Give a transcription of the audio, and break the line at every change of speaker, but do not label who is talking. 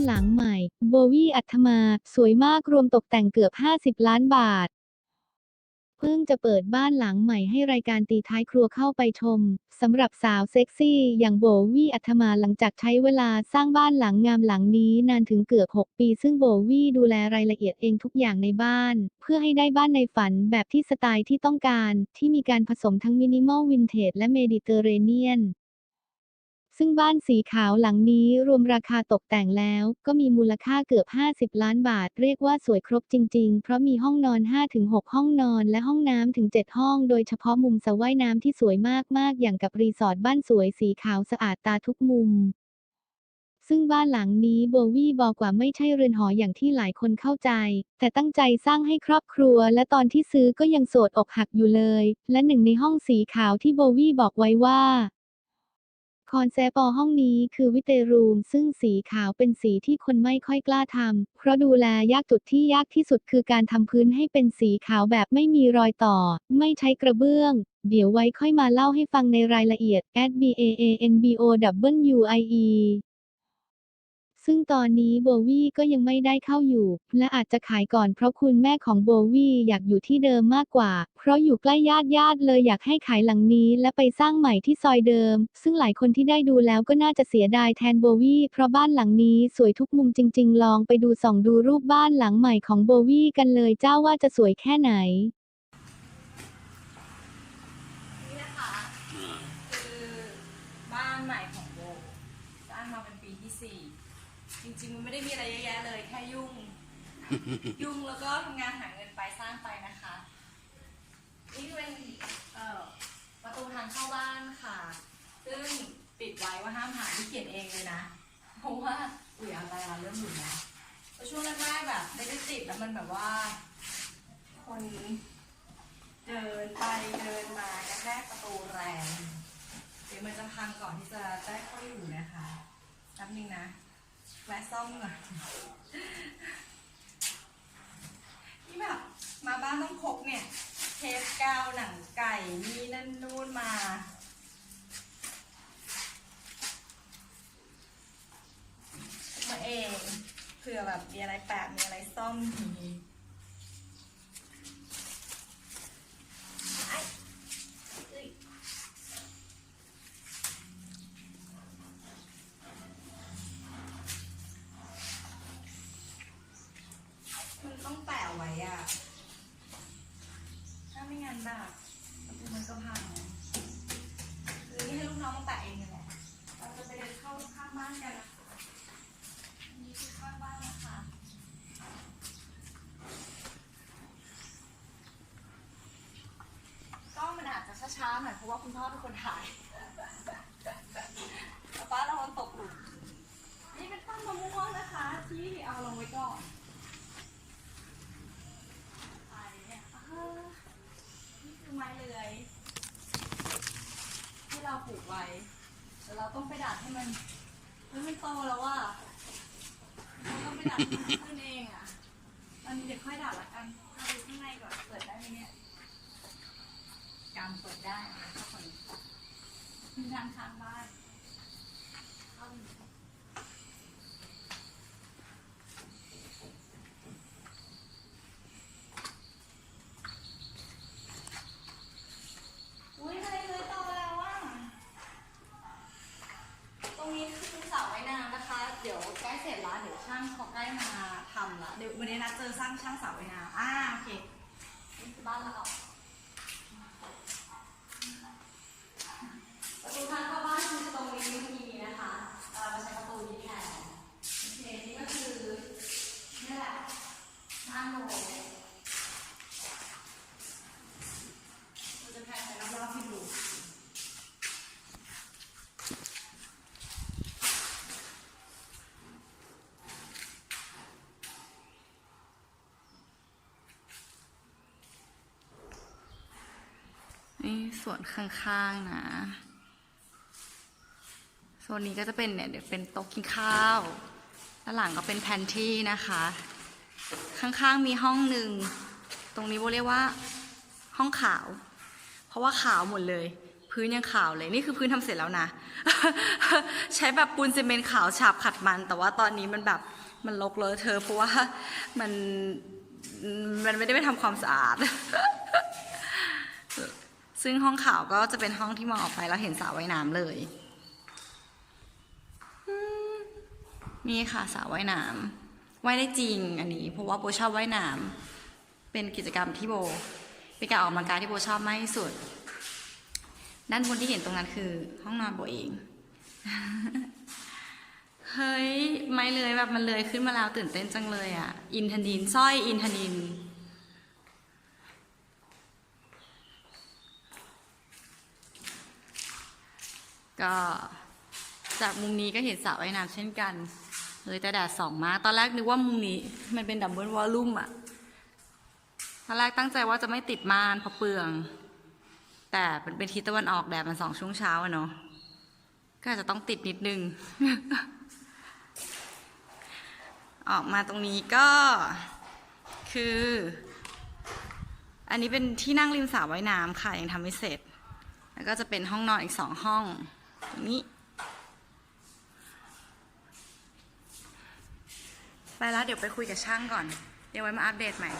านหลังใหม่ โบวี่อัธมา สวยมากรวมตกแต่งเกือบ 50 ล้านบาท เพิ่งจะเปิดบ้านหลังใหม่ให้รายการตีท้ายครัวเข้าไปชมสำหรับสาวเซ็กซี่ อย่างโบวี่อัธมาหลังจากใช้เวลาสร้างบ้านหลังงามหลังนี้นานถึงเกือบ 6 ปี ซึ่งโบวี่ดูแลรายละเอียดเองทุกอย่างในบ้าน เพื่อให้ได้บ้านในฝันแบบที่สไตล์ที่ต้องการ ที่มีการผสมทั้งมินิมอลวินเทจและเมดิเตอร์เรเนียน ซึ่งบ้านสีขาวหลังนี้รวมราคาตกแต่งแล้ว ก็มีมูลค่าเกือบ 50 ล้านบาท เรียกว่าสวยครบจริง ๆ เพราะมีห้องนอน 5-6 ห้องนอนและห้องน้ำถึง 7 ห้อง โดยเฉพาะมุมสระว่ายน้ำที่สวยมากๆ อย่างกับรีสอร์ทบ้านสวยสีขาวสะอาดตาทุกมุมซึ่งบ้านหลังนี้โบวี่บอกว่าไม่ใช่เรือนหออย่างที่หลายคนเข้าใจ แต่ตั้งใจสร้างให้ครอบครัว และตอนที่ซื้อก็ยังโสดอกหักอยู่เลย และหนึ่งในห้องสีขาวที่โบวี่บอกไว้ว่า คอนเซปต์ห้องนี้คือวิเตรูม ซึ่งสีขาวเป็นสีที่คนไม่ค่อยกล้าทำ เพราะดูแลยากจุดที่ยากที่สุดคือการทำพื้นให้เป็นสีขาวแบบไม่มีรอยต่อ ไม่ใช้กระเบื้อง เดี๋ยวไว้ค่อยมาเล่าให้ฟังในรายละเอียด at b a a n b o w i e ซึ่งตอนนี้โบวี่ก็ยังไม่ได้เข้าอยู่ และอาจจะขายก่อนเพราะคุณแม่ของโบวี่อยากอยู่ที่เดิมมากกว่า เพราะอยู่ใกล้ญาติญาติเลยอยากให้ขายหลังนี้ และไปสร้างใหม่ที่ซอยเดิม ซึ่งหลายคนที่ได้ดูแล้วก็น่าจะเสียดายแทนโบวี่เพราะบ้านหลังนี้สวยทุกมุมจริง ๆ ลองไปดูส่องดูรูปบ้านหลังใหม่ของโบวี่กันเลยเจ้าว่าจะสวยแค่ไหน
นะคะ คือบ้านใหม่ของโบสร้างมาเป็นปีที่สี่จริงๆ มันไม่ได้มี อะไรเยอะแยะเลยแค่ยุ่ง ยุ่งแล้วก็ทำงานหาเงินไปสร้างไปนะคะ นี่เป็นเอ่อประตูทางเข้าบ้านค่ะ ซึ่งปิดไว้ว่าห้ามหาที่เขียนเองเลยนะ เพราะว่าอุ้ยอะไรอะเริ่มหลุดแล้วเพราะช่วงแรกๆแบบไม่ได้ติดแล้วมันแบบว่า คนเดินไปเดินมากระแทกประตูแรง เดี๋ยวมันจะพังก่อนที่จะได้เข้าอยู่นะคะแป๊บนึงนะ แวะซ่อมหน่อยนี่แบบมาบ้านต้องพกเนี่ย เทปกาวหนังไก่มีนั่นนู่นมามาเองเผื่อแบบมีอะไรแปะมีอะไรซ่อมทีนี้ มันต้องแปะไว้ อะถ้าไม่งั้นแบบประตูมันก็พังหรือนี่ให้ลูกน้องมาแปะเองนี่แหละเราจะไปเดินเข้าข้างบ้านกันนะคะอันนี่คือข้างบ้านนะคะก็มันอาจจะช้าๆหน่อยเพราะว่าคุณพ่อเป็นคนถ่ายแต่ป้าเรามันตกหลุมนี่เป็นต้นมะม่วงนะคะ ที่เอาลงไว้ก่อน ไปเนี่ยเออนี่คือไม้เลื้อยที่เรา ปลูกไว้แต่เราต้องไปดัดให้มันเฮ้มันโตแล้วว่าเราต้องไปดัดให้มันขึ้นเองอะตอนนี้เดี๋ยวค่อยดัดละกันเอาดูข้างในก่อนเปิดได้ไหมเนี่ยกำเปิดได้นะคะคนมีทางทางบ้านเข้าอยู่ อุ้ยทะเลเลยโตแล้วว่ะตรงนี้คือสระว่ายน้ำนะคะ เดี๋ยว ใกล้เสร็จแล้วเดี๋ยวช่างเขาใกล้มาทำละเดี๋ยววันนี้นัดเจอช่างช่างสาวไปน้ำอ่าโอเคนี่คือบ้านเราประตูทางเข้าบ้านคือตรงนี้ไม่มีนะคะเราจะใช้ประตูนี้แทนโอเคนี่ก็คือนี่แหละหน้าโม เราจะแผ่ไปรอบๆให้ดู
นี่ส่วนข้างๆนะโซนนี้ก็จะเป็นเนี่ยเดี๋ยวเป็นโต๊ะกินข้าว ด้านหลังก็เป็นแพนทรีนะคะ ข้างๆมีห้องหนึ่ง ตรงนี้โบเรียกว่า ห้องขาว เพราะว่าขาวหมดเลย
พื้นยังขาวเลย นี่คือพื้นทำเสร็จแล้วนะ ใช้แบบปูนซีเมนต์ขาวฉาบขัดมัน แต่ว่าตอนนี้มันแบบมันลกเลอะเทอเพราะว่ามันมันไม่ได้ไปทำความสะอาด ซึ่งห้องขาวก็จะเป็นห้องที่มองออกไปแล้วเห็นสระว่ายน้ำเลยมนี่ค่ะสระว่ายน้ำว่ายได้จริงอันนี้ เพราะว่าโบชอบว่ายน้ำเป็นกิจกรรมที่โบเป็นการออกกำลังกายที่โบชอบมากที่สุด ด้านบนที่เห็นตรงนั้นคือ ห้องนอนโบเอง เฮ้ย ไม่เลยแบบมันเลยขึ้นมาแล้วตื่นเต้นจังเลยอะ อินทนินสร้อยอินทนิน ก็จากมุมนี้ก็เห็นสระว่ายน้ำเช่นกันเลยแต่แดดส่องมาก ตอนแรกนึกว่ามุมนี้มันเป็นดับเบิลวอลลุ่มอะตอนแรกตั้งใจว่าจะไม่ติดม่านเพราะเปลือง แต่เป็นเป็นทิศตะวันออกแดดมันสองช่วงเช้าอะเนาะก็อาจจะต้องติดนิดนึง ออกมาตรงนี้ก็คือ อันนี้เป็นที่นั่งริมสระว่ายน้ำค่ะยังทำไม่เสร็จ แล้วก็จะเป็นห้องนอนอีกสองห้อง นี้ไปแล้วเดี๋ยวไปคุยกับช่างก่อน เดี๋ยวไว้มาอัปเดตใหม่